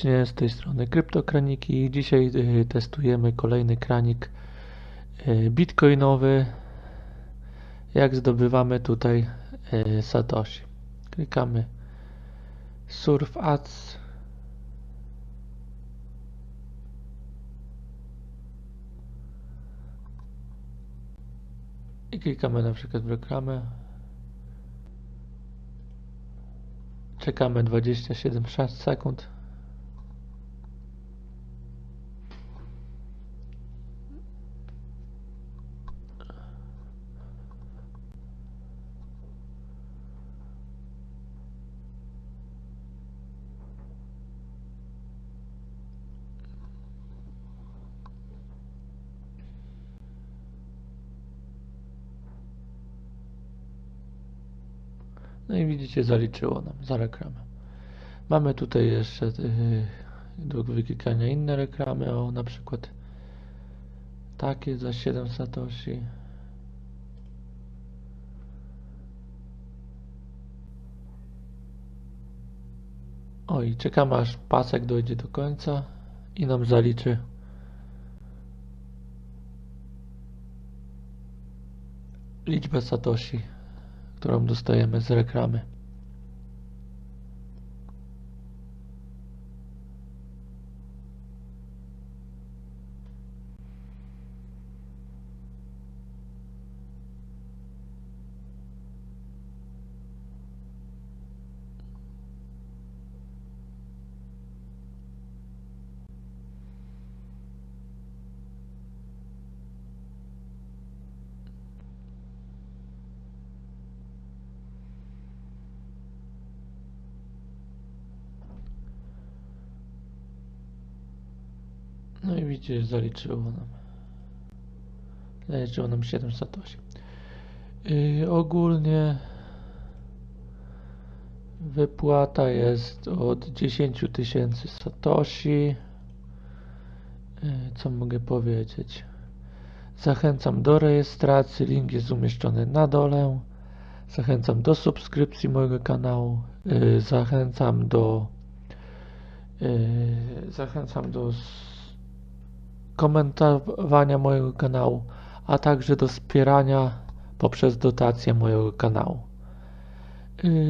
Z tej strony Kryptokraniki. Dzisiaj y, testujemy kolejny kranik y, bitcoinowy. Jak zdobywamy tutaj y, Satoshi. Klikamy Surf Ads. I klikamy na przykład w reklamę. Czekamy 27 sekund. No i widzicie, zaliczyło nam za reklamę. Mamy tutaj jeszcze yy, do wyklikania inne reklamy, o na przykład takie za 7 satoshi. O i czekamy aż pasek dojdzie do końca i nam zaliczy liczbę satoshi, którą dostajemy z reklamy. No i widzicie, zaliczyło nam. Zaliczyło nam 7 satoshi. Yy, ogólnie wypłata jest od 10 tysięcy satoshi. Yy, co mogę powiedzieć? Zachęcam do rejestracji, link jest umieszczony na dole. Zachęcam do subskrypcji mojego kanału. Yy, zachęcam do yy, zachęcam do komentowania mojego kanału, a także do wspierania poprzez dotację mojego kanału. Yy,